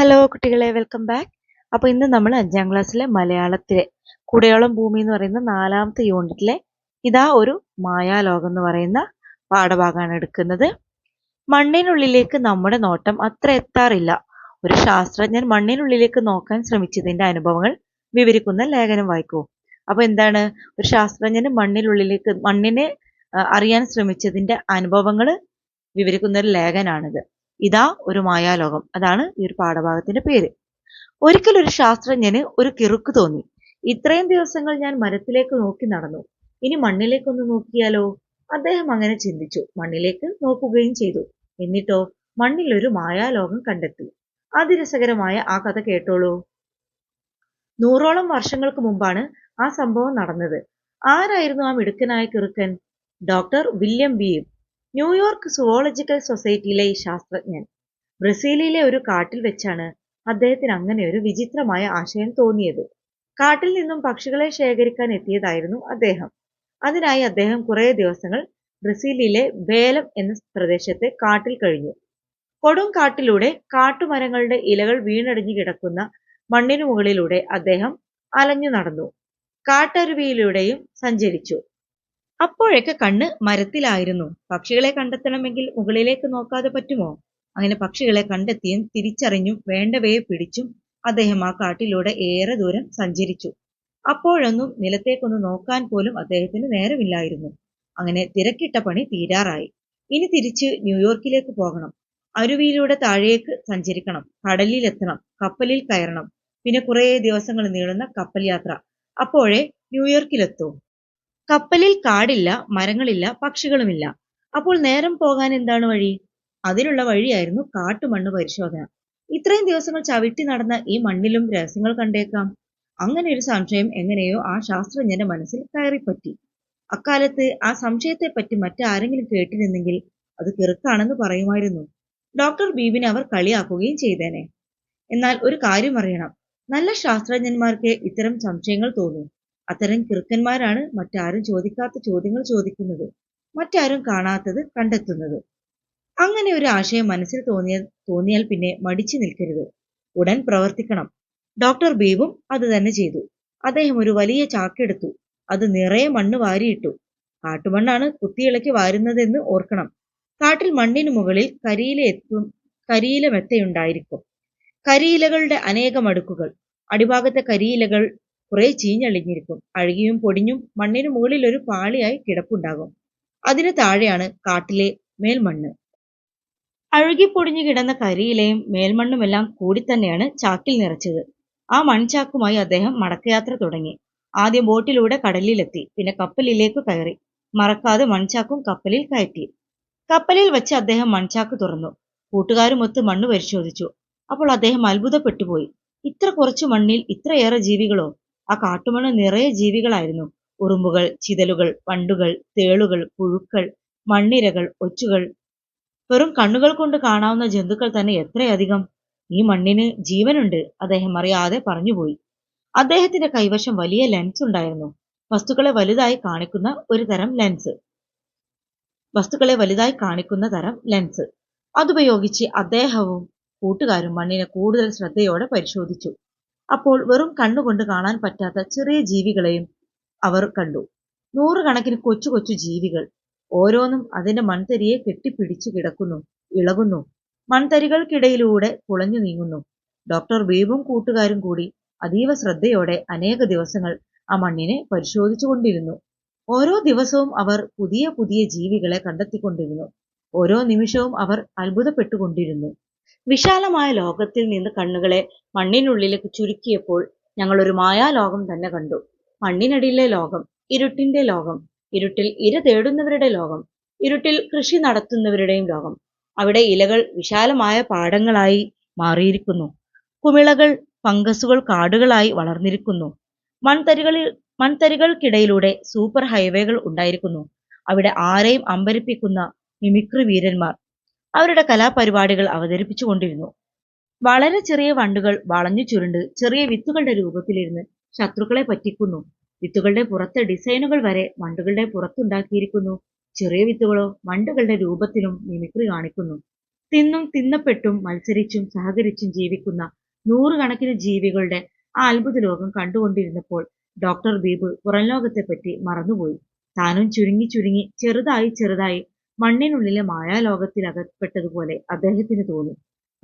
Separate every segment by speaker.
Speaker 1: Hello കുട്ടികളെ welcome back അപ്പോൾ ഇന്ന് നമ്മൾ അഞ്ചാം ക്ലാസ്സിലെ മലയാളത്തിലെ കുടയോളം ഭൂമി എന്ന് പറയുന്ന നാലാമത്തെ യൂണിറ്റിലെ ഇതാ ഒരു മായാലോകം എന്ന് പറയുന്ന പാഠഭാഗമാണ് എടുക്കുന്നത് മണ്ണിനുള്ളിലേക്ക് നമ്മുടെ നോട്ടം അത്ര എത്താറില്ല ഒരു ശാസ്ത്രജ്ഞൻ മണ്ണിനുള്ളിലേക്ക് നോക്കാൻ ശ്രമിച്ചതിന്റെ അനുഭവങ്ങൾ വിവരിക്കുന്ന ലേഖനം വായിക്കൂ അപ്പോൾ എന്താണ് ഒരു ശാസ്ത്രജ്ഞന് മണ്ണിനുള്ളിലേക്ക് മണ്ണിനെ അറിയാൻ ശ്രമിച്ചതിന്റെ അനുഭവങ്ങൾ വിവരിക്കുന്ന ഒരു ലേഖനാണിത് ഇതാ ഒരു മായാലോകം അതാണ് ഈ ഒരു പാഠഭാഗത്തിന്റെ പേര് ഒരിക്കലൊരു ശാസ്ത്രജ്ഞന് ഒരു കിറുക്ക് തോന്നി ഇത്രയും ദിവസങ്ങൾ ഞാൻ മരത്തിലേക്ക് നോക്കി നടന്നു ഇനി മണ്ണിലേക്കൊന്ന് നോക്കിയാലോ അദ്ദേഹം അങ്ങനെ ചിന്തിച്ചു മണ്ണിലേക്ക് നോക്കുകയും ചെയ്തു എന്നിട്ടോ മണ്ണിൽ ഒരു മായാലോകം കണ്ടെത്തി അതിരസകരമായ ആ കഥ കേട്ടോളൂ നൂറോളം വർഷങ്ങൾക്ക് മുമ്പാണ് ആ സംഭവം നടന്നത് ആരായിരുന്നു ആ മിടുക്കനായ കിറുക്കൻ ഡോക്ടർ വില്യം ബിയും ന്യൂയോർക്ക് സുവോളജിക്കൽ സൊസൈറ്റിയിലെ ഈ ശാസ്ത്രജ്ഞൻ ബ്രസീലിയിലെ ഒരു കാട്ടിൽ വെച്ചാണ് അദ്ദേഹത്തിന് അങ്ങനെ ഒരു വിചിത്രമായ ആശയം തോന്നിയത് കാട്ടിൽ നിന്നും പക്ഷികളെ ശേഖരിക്കാൻ എത്തിയതായിരുന്നു അദ്ദേഹം അതിനായി അദ്ദേഹം കുറേ ദിവസങ്ങൾ ബ്രസീലിലെ വേലം എന്ന പ്രദേശത്തെ കാട്ടിൽ കഴിഞ്ഞു കൊടും കാട്ടിലൂടെ കാട്ടുമരങ്ങളുടെ ഇലകൾ വീണടിഞ്ഞു കിടക്കുന്ന മണ്ണിനു മുകളിലൂടെ അദ്ദേഹം അലഞ്ഞു നടന്നു കാട്ടരുവിയിലൂടെയും സഞ്ചരിച്ചു അപ്പോഴൊക്കെ കണ്ണ് മരത്തിലായിരുന്നു പക്ഷികളെ കണ്ടെത്തണമെങ്കിൽ മുകളിലേക്ക് നോക്കാതെ പറ്റുമോ അങ്ങനെ പക്ഷികളെ കണ്ടെത്തിയും തിരിച്ചറിഞ്ഞും വേണ്ടവയെ പിടിച്ചും അദ്ദേഹം ആ കാട്ടിലൂടെ ഏറെ ദൂരം സഞ്ചരിച്ചു അപ്പോഴൊന്നും നിലത്തേക്കൊന്ന് നോക്കാൻ പോലും അദ്ദേഹത്തിന് നേരമില്ലായിരുന്നു അങ്ങനെ തിരക്കിട്ട പണി തീരാറായി ഇനി തിരിച്ച് ന്യൂയോർക്കിലേക്ക് പോകണം അരുവിയിലൂടെ താഴേക്ക് സഞ്ചരിക്കണം കടലിലെത്തണം കപ്പലിൽ കയറണം പിന്നെ കുറേ ദിവസങ്ങൾ നീളുന്ന കപ്പൽ യാത്ര അപ്പോഴേ ന്യൂയോർക്കിലെത്തും കപ്പലിൽ കാടില്ല മരങ്ങളില്ല പക്ഷികളുമില്ല അപ്പോൾ നേരം പോകാൻ എന്താണ് വഴി അതിനുള്ള വഴിയായിരുന്നു കാട്ടുമണ്ണ് പരിശോധന ഇത്രയും ദിവസങ്ങൾ ചവിട്ടി നടന്ന ഈ മണ്ണിലും രഹസ്യങ്ങൾ കണ്ടേക്കാം അങ്ങനെ ഒരു സംശയം എങ്ങനെയോ ആ ശാസ്ത്രജ്ഞന്റെ മനസ്സിൽ കയറിപ്പറ്റി അക്കാലത്ത് ആ സംശയത്തെപ്പറ്റി മറ്റാരെങ്കിലും കേട്ടിരുന്നെങ്കിൽ അത് കെറുക്കാണെന്ന് പറയുമായിരുന്നു ഡോക്ടർ ബീബിനെ അവർ കളിയാക്കുകയും ചെയ്തേനെ എന്നാൽ ഒരു കാര്യം അറിയണം നല്ല ശാസ്ത്രജ്ഞന്മാർക്ക് ഇത്തരം സംശയങ്ങൾ തോന്നും അത്തരം കൃത്യന്മാരാണ് മറ്റാരും ചോദിക്കാത്ത ചോദ്യങ്ങൾ ചോദിക്കുന്നത് മറ്റാരും കാണാത്തത് കണ്ടെത്തുന്നത് അങ്ങനെ ഒരു ആശയം മനസ്സിൽ തോന്നിയ തോന്നിയാൽ പിന്നെ മടിച്ചു നിൽക്കരുത് ഉടൻ പ്രവർത്തിക്കണം ഡോക്ടർ ബീബും അത് തന്നെ ചെയ്തു അദ്ദേഹം ഒരു വലിയ ചാക്കെടുത്തു അത് നിറയെ മണ്ണ് വാരിയിട്ടു കാട്ടുമണ്ണാണ് കുത്തിയിളക്കി വാരുന്നതെന്ന് ഓർക്കണം കാട്ടിൽ മണ്ണിനു മുകളിൽ കരിയില എത്തും കരിയില മെത്തയുണ്ടായിരിക്കും കരിയിലകളുടെ അനേകം അടുക്കുകൾ അടിഭാഗത്തെ കരിയിലകൾ കുറെ ചീഞ്ഞളിഞ്ഞിരിക്കും അഴുകിയും പൊടിഞ്ഞും മണ്ണിന് മുകളിൽ ഒരു പാളിയായി കിടപ്പുണ്ടാകും അതിന് താഴെയാണ് കാട്ടിലെ മേൽമണ്ണ് അഴുകി പൊടിഞ്ഞു കിടന്ന കരിയിലെയും മേൽമണ്ണുമെല്ലാം കൂടി തന്നെയാണ് ചാക്കിൽ നിറച്ചത് ആ മൺചാക്കുമായി അദ്ദേഹം മടക്കയാത്ര തുടങ്ങി ആദ്യം ബോട്ടിലൂടെ കടലിലെത്തി പിന്നെ കപ്പലിലേക്ക് കയറി മറക്കാതെ മൺചാക്കും കപ്പലിൽ കയറ്റി കപ്പലിൽ വെച്ച് അദ്ദേഹം മൺചാക്ക് തുറന്നു കൂട്ടുകാരുമൊത്ത് മണ്ണ് പരിശോധിച്ചു അപ്പോൾ അദ്ദേഹം അത്ഭുതപ്പെട്ടുപോയി ഇത്ര കുറച്ചു മണ്ണിൽ ഇത്രയേറെ ജീവികളോ ആ കാട്ടുമണ്ണ് നിറയെ ജീവികളായിരുന്നു ഉറുമ്പുകൾ ചിതലുകൾ പണ്ടുകൾ തേളുകൾ പുഴുക്കൾ മണ്ണിരകൾ ഒച്ചുകൾ വെറും കണ്ണുകൾ കൊണ്ട് കാണാവുന്ന ജന്തുക്കൾ തന്നെ എത്രയധികം ഈ മണ്ണിന് ജീവനുണ്ട് അദ്ദേഹം അറിയാതെ പറഞ്ഞുപോയി അദ്ദേഹത്തിന്റെ കൈവശം വലിയ ലെൻസ് ഉണ്ടായിരുന്നു വസ്തുക്കളെ വലുതായി കാണിക്കുന്ന ഒരു തരം ലെൻസ് വസ്തുക്കളെ വലുതായി കാണിക്കുന്ന തരം ലെൻസ് അതുപയോഗിച്ച് അദ്ദേഹവും കൂട്ടുകാരും മണ്ണിനെ കൂടുതൽ ശ്രദ്ധയോടെ പരിശോധിച്ചു അപ്പോൾ വെറും കണ്ണുകൊണ്ട് കാണാൻ പറ്റാത്ത ചെറിയ ജീവികളെയും അവർ കണ്ടു നൂറുകണക്കിന് കൊച്ചു കൊച്ചു ജീവികൾ ഓരോന്നും അതിന്റെ മൺതരിയെ കെട്ടിപ്പിടിച്ചു കിടക്കുന്നു ഇളകുന്നു മൺതരികൾക്കിടയിലൂടെ പുളഞ്ഞു നീങ്ങുന്നു ഡോക്ടർ ബീബും കൂട്ടുകാരും കൂടി അതീവ ശ്രദ്ധയോടെ അനേക ദിവസങ്ങൾ ആ മണ്ണിനെ കൊണ്ടിരുന്നു ഓരോ ദിവസവും അവർ പുതിയ പുതിയ ജീവികളെ കണ്ടെത്തിക്കൊണ്ടിരുന്നു ഓരോ നിമിഷവും അവർ അത്ഭുതപ്പെട്ടുകൊണ്ടിരുന്നു വിശാലമായ ലോകത്തിൽ നിന്ന് കണ്ണുകളെ മണ്ണിനുള്ളിലേക്ക് ചുരുക്കിയപ്പോൾ ഞങ്ങൾ ഒരു മായാലോകം തന്നെ കണ്ടു മണ്ണിനടിയിലെ ലോകം ഇരുട്ടിന്റെ ലോകം ഇരുട്ടിൽ ഇര തേടുന്നവരുടെ ലോകം ഇരുട്ടിൽ കൃഷി നടത്തുന്നവരുടെയും ലോകം അവിടെ ഇലകൾ വിശാലമായ പാടങ്ങളായി മാറിയിരിക്കുന്നു കുമിളകൾ ഫംഗസുകൾ കാടുകളായി വളർന്നിരിക്കുന്നു മൺതരികളിൽ മൺതരികൾക്കിടയിലൂടെ സൂപ്പർ ഹൈവേകൾ ഉണ്ടായിരിക്കുന്നു അവിടെ ആരെയും അമ്പരിപ്പിക്കുന്ന മിമിക്രി വീരന്മാർ അവരുടെ കലാപരിപാടികൾ അവതരിപ്പിച്ചുകൊണ്ടിരുന്നു വളരെ ചെറിയ വണ്ടുകൾ വളഞ്ഞു ചുരുണ്ട് ചെറിയ വിത്തുകളുടെ രൂപത്തിലിരുന്ന് ശത്രുക്കളെ പറ്റിക്കുന്നു വിത്തുകളുടെ പുറത്തെ ഡിസൈനുകൾ വരെ വണ്ടുകളുടെ പുറത്തുണ്ടാക്കിയിരിക്കുന്നു ചെറിയ വിത്തുകളോ വണ്ടുകളുടെ രൂപത്തിലും മിമിക്രി കാണിക്കുന്നു തിന്നും തിന്നപ്പെട്ടും മത്സരിച്ചും സഹകരിച്ചും ജീവിക്കുന്ന നൂറുകണക്കിന് ജീവികളുടെ ആ അത്ഭുത ലോകം കണ്ടുകൊണ്ടിരുന്നപ്പോൾ ഡോക്ടർ ബീബ് പുറം ലോകത്തെപ്പറ്റി മറന്നുപോയി താനും ചുരുങ്ങി ചുരുങ്ങി ചെറുതായി ചെറുതായി മണ്ണിനുള്ളിലെ മായാലോകത്തിലകപ്പെട്ടതുപോലെ അദ്ദേഹത്തിന് തോന്നി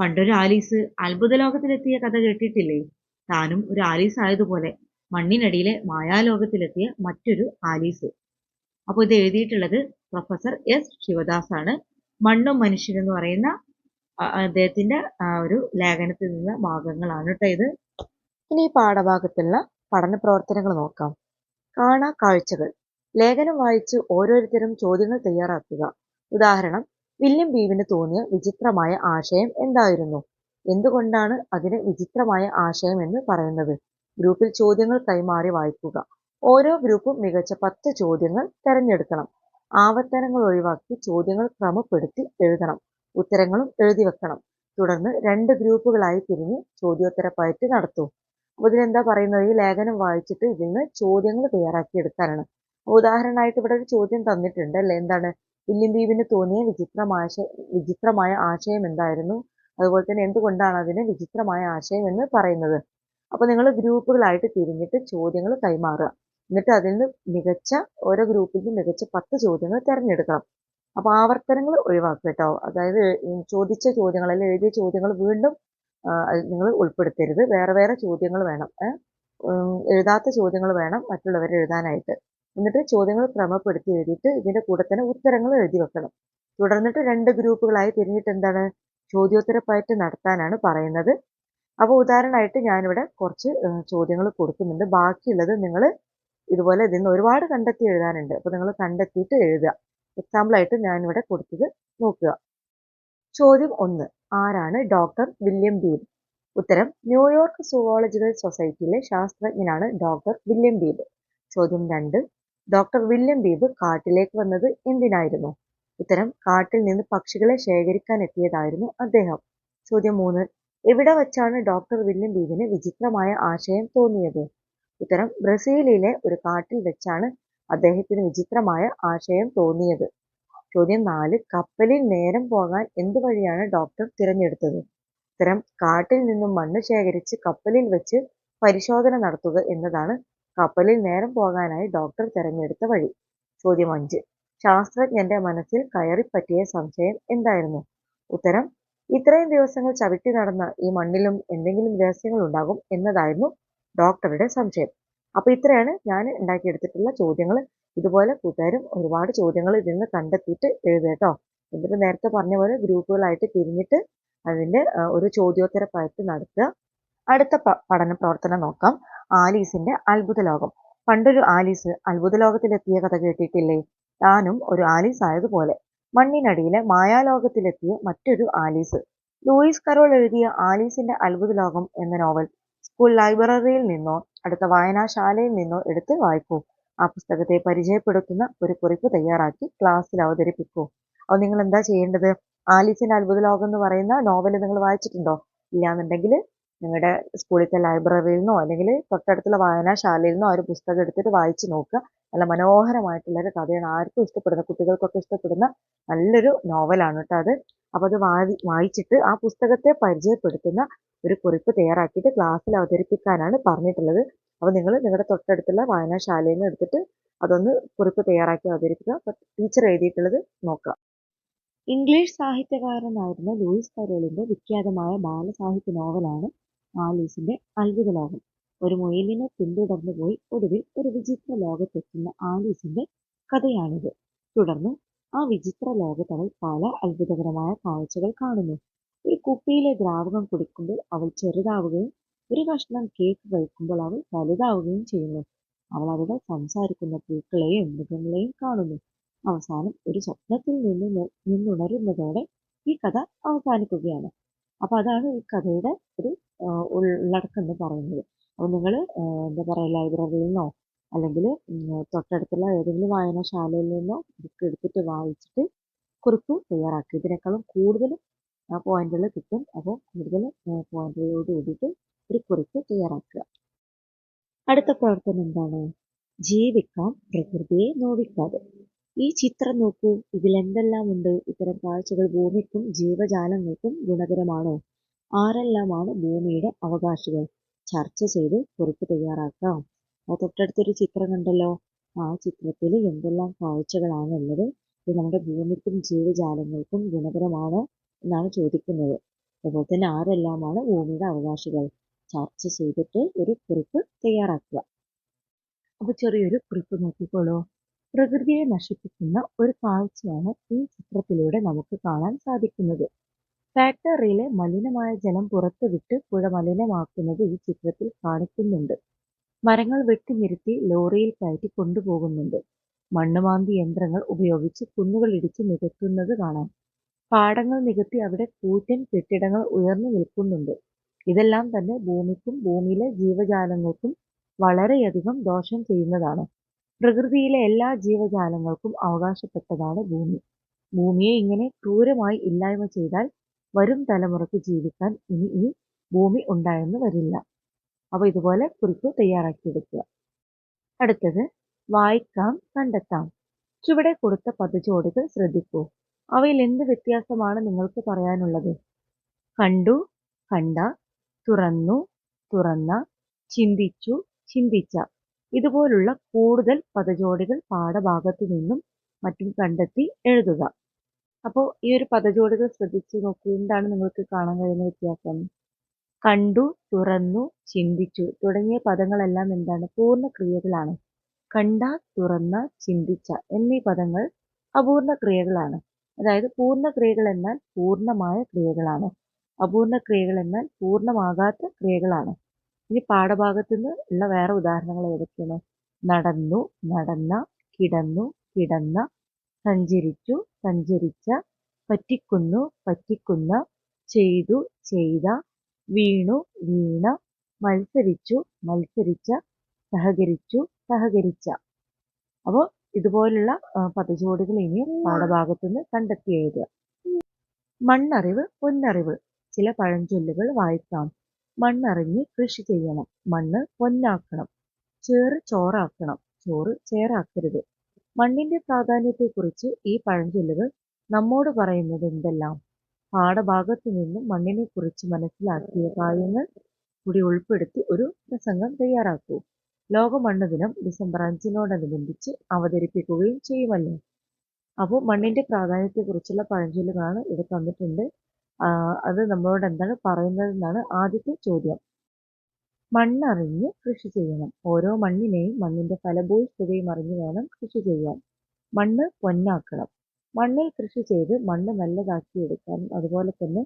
Speaker 1: പണ്ടൊരു ആലീസ് അത്ഭുത ലോകത്തിലെത്തിയ കഥ കേട്ടിട്ടില്ലേ താനും ഒരു ആലീസ് ആയതുപോലെ മണ്ണിനടിയിലെ മായാലോകത്തിലെത്തിയ മറ്റൊരു ആലീസ് അപ്പോൾ ഇത് എഴുതിയിട്ടുള്ളത് പ്രൊഫസർ എസ് ശിവദാസ് ആണ് മണ്ണും മനുഷ്യനും എന്ന് പറയുന്ന അദ്ദേഹത്തിന്റെ ഒരു ലേഖനത്തിൽ നിന്നുള്ള ഭാഗങ്ങളാണ് കേട്ടോ ഇത് ഇനി ഈ പാഠഭാഗത്തുള്ള പഠന പ്രവർത്തനങ്ങൾ നോക്കാം കാണാ കാഴ്ചകൾ ലേഖനം വായിച്ച് ഓരോരുത്തരും ചോദ്യങ്ങൾ തയ്യാറാക്കുക ഉദാഹരണം വില്യം ബീവിന് തോന്നിയ വിചിത്രമായ ആശയം എന്തായിരുന്നു എന്തുകൊണ്ടാണ് അതിന് വിചിത്രമായ ആശയം എന്ന് പറയുന്നത് ഗ്രൂപ്പിൽ ചോദ്യങ്ങൾ കൈമാറി വായിക്കുക ഓരോ ഗ്രൂപ്പും മികച്ച പത്ത് ചോദ്യങ്ങൾ തിരഞ്ഞെടുക്കണം ആവർത്തനങ്ങൾ ഒഴിവാക്കി ചോദ്യങ്ങൾ ക്രമപ്പെടുത്തി എഴുതണം ഉത്തരങ്ങളും എഴുതി വെക്കണം തുടർന്ന് രണ്ട് ഗ്രൂപ്പുകളായി തിരിഞ്ഞ് ചോദ്യോത്തര പയറ്റ് നടത്തൂ അപ്പോൾ ഇതിലെന്താ പറയുന്നത് ഈ ലേഖനം വായിച്ചിട്ട് ഇതിൽ നിന്ന് ചോദ്യങ്ങൾ തയ്യാറാക്കി എടുക്കാനാണ് ഉദാഹരണമായിട്ട് ഇവിടെ ഒരു ചോദ്യം തന്നിട്ടുണ്ട് അല്ലെ എന്താണ് വില്യം തോന്നിയ വിചിത്രമായ വിചിത്രമായ ആശയം എന്തായിരുന്നു അതുപോലെ തന്നെ എന്തുകൊണ്ടാണ് അതിന് വിചിത്രമായ ആശയം എന്ന് പറയുന്നത് അപ്പോൾ നിങ്ങൾ ഗ്രൂപ്പുകളായിട്ട് തിരിഞ്ഞിട്ട് ചോദ്യങ്ങൾ കൈമാറുക എന്നിട്ട് അതിൽ നിന്ന് മികച്ച ഓരോ ഗ്രൂപ്പിൽ നിന്ന് മികച്ച പത്ത് ചോദ്യങ്ങൾ തിരഞ്ഞെടുക്കണം അപ്പോൾ ആവർത്തനങ്ങൾ ഒഴിവാക്കുക കേട്ടോ അതായത് ചോദിച്ച ചോദ്യങ്ങൾ അല്ലെങ്കിൽ എഴുതിയ ചോദ്യങ്ങൾ വീണ്ടും നിങ്ങൾ ഉൾപ്പെടുത്തരുത് വേറെ വേറെ ചോദ്യങ്ങൾ വേണം എഴുതാത്ത ചോദ്യങ്ങൾ വേണം മറ്റുള്ളവർ എഴുതാനായിട്ട് എന്നിട്ട് ചോദ്യങ്ങൾ ക്രമപ്പെടുത്തി എഴുതിയിട്ട് ഇതിൻ്റെ കൂടെ തന്നെ ഉത്തരങ്ങൾ എഴുതി വെക്കണം തുടർന്നിട്ട് രണ്ട് ഗ്രൂപ്പുകളായി തിരിഞ്ഞിട്ട് എന്താണ് ചോദ്യോത്തര നടത്താനാണ് പറയുന്നത് അപ്പോൾ ഉദാഹരണമായിട്ട് ഞാനിവിടെ കുറച്ച് ചോദ്യങ്ങൾ കൊടുക്കുന്നുണ്ട് ബാക്കിയുള്ളത് നിങ്ങൾ ഇതുപോലെ ഇതിൽ നിന്ന് ഒരുപാട് കണ്ടെത്തി എഴുതാനുണ്ട് അപ്പോൾ നിങ്ങൾ കണ്ടെത്തിയിട്ട് എഴുതുക എക്സാമ്പിളായിട്ട് ഞാനിവിടെ കൊടുത്തത് നോക്കുക ചോദ്യം ഒന്ന് ആരാണ് ഡോക്ടർ വില്യം ബീബ് ഉത്തരം ന്യൂയോർക്ക് സുവോളജിക്കൽ സൊസൈറ്റിയിലെ ശാസ്ത്രജ്ഞനാണ് ഡോക്ടർ വില്യം ബീബ് ചോദ്യം രണ്ട് ഡോക്ടർ വില്യം ബീബ് കാട്ടിലേക്ക് വന്നത് എന്തിനായിരുന്നു ഉത്തരം കാട്ടിൽ നിന്ന് പക്ഷികളെ ശേഖരിക്കാൻ എത്തിയതായിരുന്നു അദ്ദേഹം ചോദ്യം മൂന്ന് എവിടെ വച്ചാണ് ഡോക്ടർ വില്യം ബീബിന് വിചിത്രമായ ആശയം തോന്നിയത് ഉത്തരം ബ്രസീലിലെ ഒരു കാട്ടിൽ വെച്ചാണ് അദ്ദേഹത്തിന് വിചിത്രമായ ആശയം തോന്നിയത് ചോദ്യം നാല് കപ്പലിൽ നേരം പോകാൻ എന്ത് വഴിയാണ് ഡോക്ടർ തിരഞ്ഞെടുത്തത് ഉത്തരം കാട്ടിൽ നിന്നും മണ്ണ് ശേഖരിച്ച് കപ്പലിൽ വെച്ച് പരിശോധന നടത്തുക എന്നതാണ് കപ്പലിൽ നേരം പോകാനായി ഡോക്ടർ തിരഞ്ഞെടുത്ത വഴി ചോദ്യം അഞ്ച് ശാസ്ത്രജ്ഞന്റെ മനസ്സിൽ കയറിപ്പറ്റിയ സംശയം എന്തായിരുന്നു ഉത്തരം ഇത്രയും ദിവസങ്ങൾ ചവിട്ടി നടന്ന ഈ മണ്ണിലും എന്തെങ്കിലും രഹസ്യങ്ങൾ ഉണ്ടാകും എന്നതായിരുന്നു ഡോക്ടറുടെ സംശയം അപ്പൊ ഇത്രയാണ് ഞാൻ ഉണ്ടാക്കിയെടുത്തിട്ടുള്ള ചോദ്യങ്ങൾ ഇതുപോലെ കൂട്ടുകാരും ഒരുപാട് ചോദ്യങ്ങൾ ഇതിൽ നിന്ന് കണ്ടെത്തിയിട്ട് എഴുതേട്ടോ എന്നിട്ട് നേരത്തെ പറഞ്ഞ പോലെ ഗ്രൂപ്പുകളായിട്ട് തിരിഞ്ഞിട്ട് അതിന്റെ ഒരു ചോദ്യോത്തര പ്രയത്നം നടത്തുക അടുത്ത പഠന പ്രവർത്തനം നോക്കാം ആലീസിന്റെ അത്ഭുത ലോകം പണ്ടൊരു ആലീസ് അത്ഭുത ലോകത്തിലെത്തിയ കഥ കേട്ടിട്ടില്ലേ താനും ഒരു ആലീസ് ആയതുപോലെ മണ്ണിനടിയിലെ മായാലോകത്തിലെത്തിയ മറ്റൊരു ആലീസ് ലൂയിസ് കരോൾ എഴുതിയ ആലീസിന്റെ അത്ഭുത ലോകം എന്ന നോവൽ സ്കൂൾ ലൈബ്രറിയിൽ നിന്നോ അടുത്ത വായനാശാലയിൽ നിന്നോ എടുത്ത് വായിക്കൂ ആ പുസ്തകത്തെ പരിചയപ്പെടുത്തുന്ന ഒരു കുറിപ്പ് തയ്യാറാക്കി ക്ലാസ്സിൽ അവതരിപ്പിക്കൂ അപ്പോൾ നിങ്ങൾ എന്താ ചെയ്യേണ്ടത് ആലീസിന്റെ അത്ഭുത ലോകം എന്ന് പറയുന്ന നോവൽ നിങ്ങൾ വായിച്ചിട്ടുണ്ടോ ഇല്ലാന്നുണ്ടെങ്കിൽ നിങ്ങളുടെ സ്കൂളിലത്തെ ലൈബ്രറിയിൽ നിന്നോ അല്ലെങ്കിൽ തൊട്ടടുത്തുള്ള വായനാശാലയിൽ നിന്നോ ആ ഒരു പുസ്തകം എടുത്തിട്ട് വായിച്ചു നോക്കുക നല്ല മനോഹരമായിട്ടുള്ള ഒരു കഥയാണ് ആർക്കും ഇഷ്ടപ്പെടുന്ന കുട്ടികൾക്കൊക്കെ ഇഷ്ടപ്പെടുന്ന നല്ലൊരു നോവലാണ് കേട്ടോ അത് അപ്പോൾ അത് വായി വായിച്ചിട്ട് ആ പുസ്തകത്തെ പരിചയപ്പെടുത്തുന്ന ഒരു കുറിപ്പ് തയ്യാറാക്കിയിട്ട് ക്ലാസ്സിൽ അവതരിപ്പിക്കാനാണ് പറഞ്ഞിട്ടുള്ളത് അപ്പോൾ നിങ്ങൾ നിങ്ങളുടെ തൊട്ടടുത്തുള്ള വായനാശാലയിൽ നിന്ന് എടുത്തിട്ട് അതൊന്ന് കുറിപ്പ് തയ്യാറാക്കി അവതരിപ്പിക്കുക ടീച്ചർ എഴുതിയിട്ടുള്ളത് നോക്കുക ഇംഗ്ലീഷ് സാഹിത്യകാരനായിരുന്ന ലൂയിസ് കരോളിന്റെ വിഖ്യാതമായ ബാലസാഹിത്യ നോവലാണ് ആലീസിന്റെ അത്ഭുതലോകം ഒരു മുയലിനെ പോയി ഒടുവിൽ ഒരു വിചിത്ര ലോകത്തെത്തുന്ന ആലീസിന്റെ കഥയാണിത്. തുടർന്ന് ആ വിചിത്ര ലോകത്ത് അവൾ പല അത്ഭുതകരമായ കാഴ്ചകൾ കാണുന്നു. ഒരു കുപ്പിയിലെ ദ്രാവകം കുടിക്കുമ്പോൾ അവൾ ചെറുതാവുകയും ഒരു കഷ്ണം കേക്ക് കഴിക്കുമ്പോൾ അവൾ വലുതാവുകയും ചെയ്യുന്നു. അവൾ അവിടെ സംസാരിക്കുന്ന പൂക്കളെയും മൃഗങ്ങളെയും കാണുന്നു. അവസാനം ഒരു സ്വപ്നത്തിൽ നിന്നുണരുന്നതോടെ ഈ കഥ അവസാനിക്കുകയാണ്. അപ്പോൾ അതാണ് ഈ കഥയുടെ ഒരു ഉള്ളടക്കം എന്ന് പറയുന്നത് അപ്പോൾ നിങ്ങൾ എന്താ പറയുക ലൈബ്രറിയിൽ നിന്നോ അല്ലെങ്കിൽ തൊട്ടടുത്തുള്ള ഏതെങ്കിലും വായനശാലയിൽ നിന്നോ ബുക്ക് എടുത്തിട്ട് വായിച്ചിട്ട് കുറിപ്പ് തയ്യാറാക്കി ഇതിനേക്കാളും കൂടുതൽ പോയിന്റുകൾ കിട്ടും അപ്പോൾ കൂടുതൽ പോയിന്റുകളോട് കൂടിയിട്ട് ഒരു കുറിപ്പ് തയ്യാറാക്കുക അടുത്ത പ്രവർത്തനം എന്താണ് ജീവിക്കാം പ്രകൃതിയെ നോവിക്കാതെ ഈ ചിത്രം നോക്കൂ ഇതിൽ എന്തെല്ലാം ഉണ്ട് ഇത്തരം കാഴ്ചകൾ ഭൂമിക്കും ജീവജാലങ്ങൾക്കും ഗുണകരമാണോ ആരെല്ലാമാണ് ഭൂമിയുടെ അവകാശികൾ ചർച്ച ചെയ്ത് കുറിപ്പ് തയ്യാറാക്കാം തൊട്ടടുത്തൊരു ചിത്രം കണ്ടല്ലോ ആ ചിത്രത്തിൽ എന്തെല്ലാം കാഴ്ചകളാണുള്ളത് ഇത് നമ്മുടെ ഭൂമിക്കും ജീവജാലങ്ങൾക്കും ഗുണകരമാണോ എന്നാണ് ചോദിക്കുന്നത് അതുപോലെ തന്നെ ആരെല്ലാമാണ് ഭൂമിയുടെ അവകാശികൾ ചർച്ച ചെയ്തിട്ട് ഒരു കുറിപ്പ് തയ്യാറാക്കുക അപ്പൊ ചെറിയൊരു കുറിപ്പ് നോക്കിക്കോളൂ പ്രകൃതിയെ നശിപ്പിക്കുന്ന ഒരു കാഴ്ചയാണ് ഈ ചിത്രത്തിലൂടെ നമുക്ക് കാണാൻ സാധിക്കുന്നത്. ഫാക്ടറിയിലെ മലിനമായ ജലം പുറത്തുവിട്ട് പുഴ മലിനമാക്കുന്നത് ഈ ചിത്രത്തിൽ കാണിക്കുന്നുണ്ട്. മരങ്ങൾ വെട്ടിനിരത്തി ലോറിയിൽ കയറ്റി കൊണ്ടുപോകുന്നുണ്ട്. മണ്ണുമാന്തി യന്ത്രങ്ങൾ ഉപയോഗിച്ച് കുന്നുകൾ ഇടിച്ച് നികത്തുന്നത് കാണാം. പാടങ്ങൾ നികത്തി അവിടെ കൂറ്റൻ കെട്ടിടങ്ങൾ ഉയർന്നു നിൽക്കുന്നുണ്ട്. ഇതെല്ലാം തന്നെ ഭൂമിക്കും ഭൂമിയിലെ ജീവജാലങ്ങൾക്കും വളരെയധികം ദോഷം ചെയ്യുന്നതാണ്. പ്രകൃതിയിലെ എല്ലാ ജീവജാലങ്ങൾക്കും അവകാശപ്പെട്ടതാണ് ഭൂമി. ഭൂമിയെ ഇങ്ങനെ ക്രൂരമായി ഇല്ലായ്മ ചെയ്താൽ വരും തലമുറയ്ക്ക് ജീവിക്കാൻ ഇനി ഈ ഭൂമി ഉണ്ടായെന്ന് വരില്ല. അപ്പോൾ ഇതുപോലെ കുറിപ്പ് തയ്യാറാക്കിയെടുക്കുക. അടുത്തത് വായിക്കാം കണ്ടെത്താം. ചുവടെ കൊടുത്ത പദജോഡികൾ ശ്രദ്ധിക്കൂ. അവയിൽ എന്ത് വ്യത്യാസമാണ് നിങ്ങൾക്ക് പറയാനുള്ളത്? കണ്ടു കണ്ട തുറന്നു തുറന്ന ചിന്തിച്ചു ചിന്തിച്ച ഇതുപോലുള്ള കൂടുതൽ പാഠഭാഗത്തു നിന്നും മറ്റും കണ്ടെത്തി എഴുതുക. അപ്പോൾ ഈ ഒരു പദജോഡികൾ ശ്രദ്ധിച്ചു നോക്കൂ എന്താണ് നിങ്ങൾക്ക് കാണാൻ കഴിയുന്ന വ്യത്യാസം കണ്ടു തുറന്നു ചിന്തിച്ചു തുടങ്ങിയ പദങ്ങളെല്ലാം എന്താണ് പൂർണ്ണ ക്രിയകളാണ് കണ്ട തുറന്ന ചിന്തിച്ച എന്നീ പദങ്ങൾ അപൂർണ ക്രിയകളാണ് അതായത് പൂർണ്ണ ക്രിയകൾ എന്നാൽ പൂർണ്ണമായ ക്രിയകളാണ് അപൂർണ ക്രിയകൾ എന്നാൽ പൂർണ്ണമാകാത്ത ക്രിയകളാണ് ഇനി പാഠഭാഗത്തു നിന്ന് ഉള്ള വേറെ ഉദാഹരണങ്ങൾ ഏതൊക്കെയാണ് നടന്നു നടന്ന കിടന്നു കിടന്ന സഞ്ചരിച്ചു സഞ്ചരിച്ച പറ്റിക്കുന്നു പറ്റിക്കുന്ന ചെയ്തു ചെയ്ത വീണു വീണ മത്സരിച്ചു മത്സരിച്ച സഹകരിച്ചു സഹകരിച്ച അപ്പോൾ ഇതുപോലുള്ള പദജോടികൾ ഇനിയും പാഠഭാഗത്തുനിന്ന് കണ്ടെത്തി എഴുതുക മണ്ണറിവ് പൊന്നറിവ് ചില പഴഞ്ചൊല്ലുകൾ വായിക്കാം മണ്ണറിഞ്ഞ് കൃഷി ചെയ്യണം മണ്ണ് പൊന്നാക്കണം ചേറ് ചോറാക്കണം ചോറ് ചേറാക്കരുത് മണ്ണിന്റെ പ്രാധാന്യത്തെക്കുറിച്ച് ഈ പഴഞ്ചൊല്ലുകൾ നമ്മോട് പറയുന്നത് എന്തെല്ലാം പാഠഭാഗത്തു നിന്നും മണ്ണിനെക്കുറിച്ച് മനസ്സിലാക്കിയ കാര്യങ്ങൾ കൂടി ഉൾപ്പെടുത്തി ഒരു പ്രസംഗം തയ്യാറാക്കൂ ലോക മണ്ണ് ദിനം ഡിസംബർ അഞ്ചിനോടനുബന്ധിച്ച് അവതരിപ്പിക്കുകയും ചെയ്യുമല്ലോ അപ്പോൾ മണ്ണിന്റെ പ്രാധാന്യത്തെക്കുറിച്ചുള്ള പഴഞ്ചൊല്ലുകളാണ് ഇവിടെ തന്നിട്ടുണ്ട് അത് നമ്മളോട് എന്താണ് പറയുന്നത് എന്നാണ് ആദ്യത്തെ ചോദ്യം. മണ്ണറിഞ്ഞ് കൃഷി ചെയ്യണം. ഓരോ മണ്ണിനെയും മണ്ണിന്റെ ഫലഭൂയിഷ്ഠതയും അറിഞ്ഞ് വേണം കൃഷി ചെയ്യാൻ. മണ്ണ് പൊന്നാക്കണം. മണ്ണിൽ കൃഷി ചെയ്ത് മണ്ണ് നല്ലതാക്കി എടുക്കാൻ അതുപോലെ തന്നെ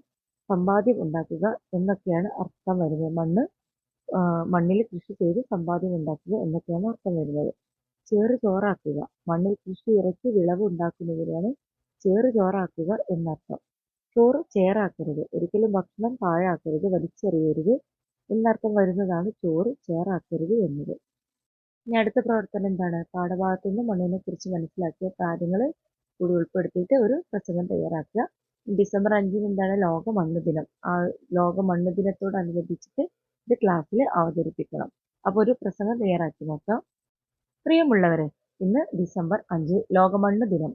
Speaker 1: സമ്പാദ്യം ഉണ്ടാക്കുക എന്നൊക്കെയാണ് അർത്ഥം വരുന്നത്. മണ്ണ് മണ്ണിൽ കൃഷി ചെയ്ത് സമ്പാദ്യം ഉണ്ടാക്കുക എന്നൊക്കെയാണ് അർത്ഥം വരുന്നത്. ചേറ് ചോറാക്കുക. മണ്ണിൽ കൃഷി ഇറക്കി വിളവ് ഉണ്ടാക്കുന്നതിനാണ് ചേറ് ചോറാക്കുക എന്നർത്ഥം. ചോറ് ചേറാക്കരുത് ഒരിക്കലും ഭക്ഷണം പാഴാക്കരുത് വലിച്ചെറിയരുത് എന്നർത്ഥം വരുന്നതാണ് ചോറ് ചേറാക്കരുത് എന്നത് ഇനി അടുത്ത പ്രവർത്തനം എന്താണ് പാഠഭാഗത്തു നിന്ന് മണ്ണിനെ കുറിച്ച് മനസ്സിലാക്കിയ കാര്യങ്ങൾ കൂടി ഉൾപ്പെടുത്തിയിട്ട് ഒരു പ്രസംഗം തയ്യാറാക്കുക ഡിസംബർ അഞ്ചിന് എന്താണ് ലോക മണ്ണ് ദിനം ആ ലോക മണ്ണ് അനുബന്ധിച്ചിട്ട് ഇത് ക്ലാസ്സിൽ അവതരിപ്പിക്കണം അപ്പോൾ ഒരു പ്രസംഗം തയ്യാറാക്കി നോക്കാം പ്രിയമുള്ളവരെ ഇന്ന് ഡിസംബർ അഞ്ച് ലോക മണ്ണ് ദിനം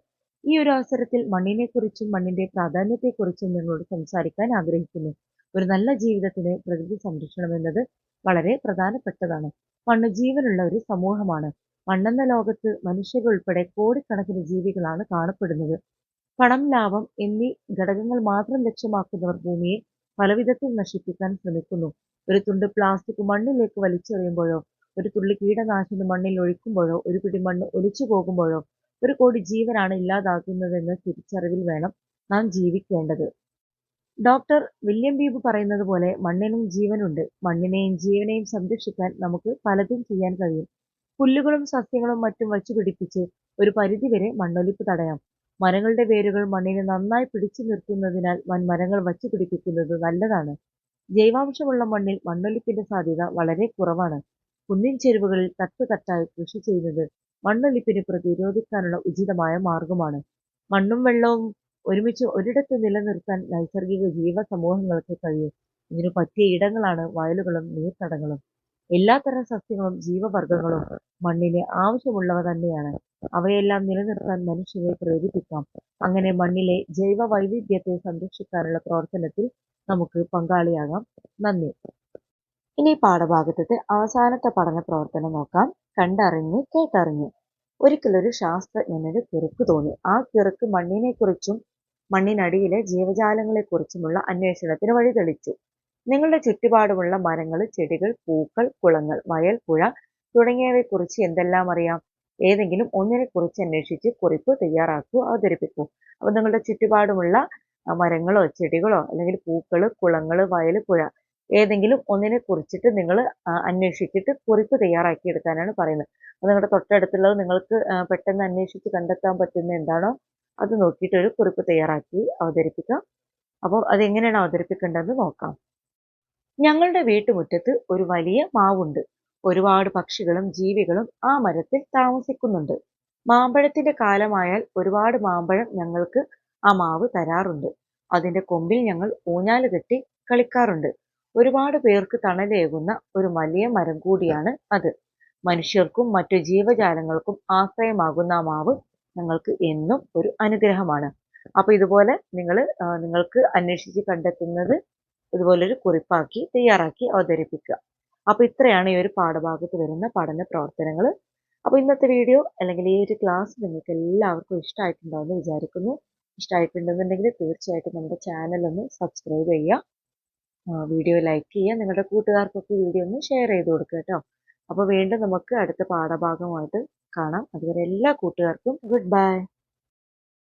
Speaker 1: ഈ ഒരു അവസരത്തിൽ മണ്ണിനെക്കുറിച്ചും മണ്ണിന്റെ പ്രാധാന്യത്തെക്കുറിച്ചും നിങ്ങളോട് സംസാരിക്കാൻ ആഗ്രഹിക്കുന്നു. ഒരു നല്ല ജീവിതത്തിന് പ്രകൃതി സംരക്ഷണം എന്നത് വളരെ പ്രധാനപ്പെട്ടതാണ്. മണ്ണ് ജീവനുള്ള ഒരു സമൂഹമാണ്. മണ്ണെന്ന ലോകത്ത് മനുഷ്യരുൾപ്പെടെ കോടിക്കണക്കിന് ജീവികളാണ് കാണപ്പെടുന്നത്. പണം, ലാഭം എന്നീ ഘടകങ്ങൾ മാത്രം ലക്ഷ്യമാക്കുന്നവർ ഭൂമിയെ പലവിധത്തിൽ നശിപ്പിക്കാൻ ശ്രമിക്കുന്നു. ഒരു തുണ്ട് പ്ലാസ്റ്റിക് മണ്ണിലേക്ക് വലിച്ചെറിയുമ്പോഴോ, ഒരു തുള്ളി കീടനാശിനി മണ്ണിൽ ഒഴിക്കുമ്പോഴോ ഒരു പിടി മണ്ണ് പോകുമ്പോഴോ ഒരു കോടി ജീവനാണ് ഇല്ലാതാകുന്നതെന്ന തിരിച്ചറിവിൽ വേണം നാം ജീവിക്കേണ്ടത്. ഡോക്ടർ വില്യം ബീബ് പറയുന്നത് പോലെ മണ്ണിനും ജീവനുണ്ട്. മണ്ണിനെയും ജീവനെയും സംരക്ഷിക്കാൻ നമുക്ക് പലതും ചെയ്യാൻ കഴിയും. പുല്ലുകളും സസ്യങ്ങളും മറ്റും പിടിപ്പിച്ച് ഒരു പരിധിവരെ മണ്ണൊലിപ്പ് തടയാം. മരങ്ങളുടെ വേരുകൾ മണ്ണിനെ നന്നായി പിടിച്ചു നിർത്തുന്നതിനാൽ വച്ചു പിടിപ്പിക്കുന്നത് നല്ലതാണ്. ജൈവാംശമുള്ള മണ്ണിൽ മണ്ണൊലിപ്പിന്റെ സാധ്യത വളരെ കുറവാണ്. കുന്നിൻ ചെരുവുകളിൽ തട്ടുതട്ടായി കൃഷി ചെയ്യുന്നത് മണ്ണൊലിപ്പിനെ പ്രതിരോധിക്കാനുള്ള ഉചിതമായ മാർഗ്ഗമാണ്. മണ്ണും വെള്ളവും ഒരുമിച്ച് ഒരിടത്ത് നിലനിർത്താൻ നൈസർഗിക ജീവസമൂഹങ്ങൾക്ക് കഴിയും. ഇതിനു പറ്റിയ ഇടങ്ങളാണ് വയലുകളും നീർത്തടങ്ങളും. എല്ലാത്തരം സസ്യങ്ങളും ജീവവർഗങ്ങളും മണ്ണിന് ആവശ്യമുള്ളവ തന്നെയാണ്. അവയെല്ലാം നിലനിർത്താൻ മനുഷ്യരെ പ്രേരിപ്പിക്കാം. അങ്ങനെ മണ്ണിലെ ജൈവവൈവിധ്യത്തെ സംരക്ഷിക്കാനുള്ള പ്രവർത്തനത്തിൽ നമുക്ക് പങ്കാളിയാകാം. നന്ദി. ഇനി പാഠഭാഗത്തത്തെ അവസാനത്തെ പഠനപ്രവർത്തനം നോക്കാം. കണ്ടറിഞ്ഞ് കേട്ടറിഞ്ഞ് ഒരിക്കലൊരു ശാസ്ത്രജ്ഞനൊരു കിറുക്ക് തോന്നി ആ കിറുക്ക് മണ്ണിനെക്കുറിച്ചും മണ്ണിനടിയിലെ ജീവജാലങ്ങളെക്കുറിച്ചുമുള്ള അന്വേഷണത്തിന് വഴിതെളിച്ചു നിങ്ങളുടെ ചുറ്റുപാടുമുള്ള മരങ്ങൾ ചെടികൾ പൂക്കൾ കുളങ്ങൾ വയൽ പുഴ തുടങ്ങിയവയെക്കുറിച്ച് എന്തെല്ലാം അറിയാം ഏതെങ്കിലും ഒന്നിനെക്കുറിച്ച് അന്വേഷിച്ച് കുറിപ്പ് തയ്യാറാക്കൂ അവതരിപ്പിക്കൂ അപ്പോൾ നിങ്ങളുടെ ചുറ്റുപാടുമുള്ള മരങ്ങളോ ചെടികളോ അല്ലെങ്കിൽ പൂക്കൾ കുളങ്ങൾ വയൽ പുഴ ഏതെങ്കിലും ഒന്നിനെ കുറിച്ചിട്ട് നിങ്ങൾ അന്വേഷിച്ചിട്ട് കുറിപ്പ് തയ്യാറാക്കി എടുക്കാനാണ് പറയുന്നത് അത് നിങ്ങളുടെ തൊട്ടടുത്തുള്ളത് നിങ്ങൾക്ക് പെട്ടെന്ന് അന്വേഷിച്ച് കണ്ടെത്താൻ പറ്റുന്ന എന്താണോ അത് നോക്കിയിട്ട് ഒരു കുറിപ്പ് തയ്യാറാക്കി അവതരിപ്പിക്കാം അപ്പോൾ അതെങ്ങനെയാണ് അവതരിപ്പിക്കേണ്ടതെന്ന് നോക്കാം ഞങ്ങളുടെ വീട്ടുമുറ്റത്ത് ഒരു വലിയ മാവുണ്ട് ഒരുപാട് പക്ഷികളും ജീവികളും ആ മരത്തിൽ താമസിക്കുന്നുണ്ട് മാമ്പഴത്തിന്റെ കാലമായാൽ ഒരുപാട് മാമ്പഴം ഞങ്ങൾക്ക് ആ മാവ് തരാറുണ്ട് അതിന്റെ കൊമ്പിൽ ഞങ്ങൾ ഊഞ്ഞാല് കെട്ടി കളിക്കാറുണ്ട് ഒരുപാട് പേർക്ക് തണലേകുന്ന ഒരു വലിയ മരം കൂടിയാണ് അത് മനുഷ്യർക്കും മറ്റു ജീവജാലങ്ങൾക്കും ആശ്രയമാകുന്ന മാവ് ഞങ്ങൾക്ക് എന്നും ഒരു അനുഗ്രഹമാണ് അപ്പോൾ ഇതുപോലെ നിങ്ങൾ നിങ്ങൾക്ക് അന്വേഷിച്ച് കണ്ടെത്തുന്നത് ഇതുപോലൊരു കുറിപ്പാക്കി തയ്യാറാക്കി അവതരിപ്പിക്കുക അപ്പോൾ ഇത്രയാണ് ഈ ഒരു പാഠഭാഗത്ത് വരുന്ന പഠന പ്രവർത്തനങ്ങൾ അപ്പോൾ ഇന്നത്തെ വീഡിയോ അല്ലെങ്കിൽ ഈ ഒരു ക്ലാസ് നിങ്ങൾക്ക് എല്ലാവർക്കും ഇഷ്ടമായിട്ടുണ്ടാവുമെന്ന് വിചാരിക്കുന്നു ഇഷ്ടമായിട്ടുണ്ടെന്നുണ്ടെങ്കിൽ തീർച്ചയായിട്ടും നമ്മുടെ ചാനൽ ഒന്ന് സബ്സ്ക്രൈബ് ചെയ്യുക വീഡിയോ ലൈക്ക് ചെയ്യുക നിങ്ങളുടെ കൂട്ടുകാർക്കൊക്കെ വീഡിയോ ഒന്ന് ഷെയർ ചെയ്ത് കൊടുക്കുക കേട്ടോ അപ്പോൾ വീണ്ടും നമുക്ക് അടുത്ത പാഠഭാഗമായിട്ട് കാണാം അതുവരെ എല്ലാ കൂട്ടുകാർക്കും ഗുഡ് ബൈ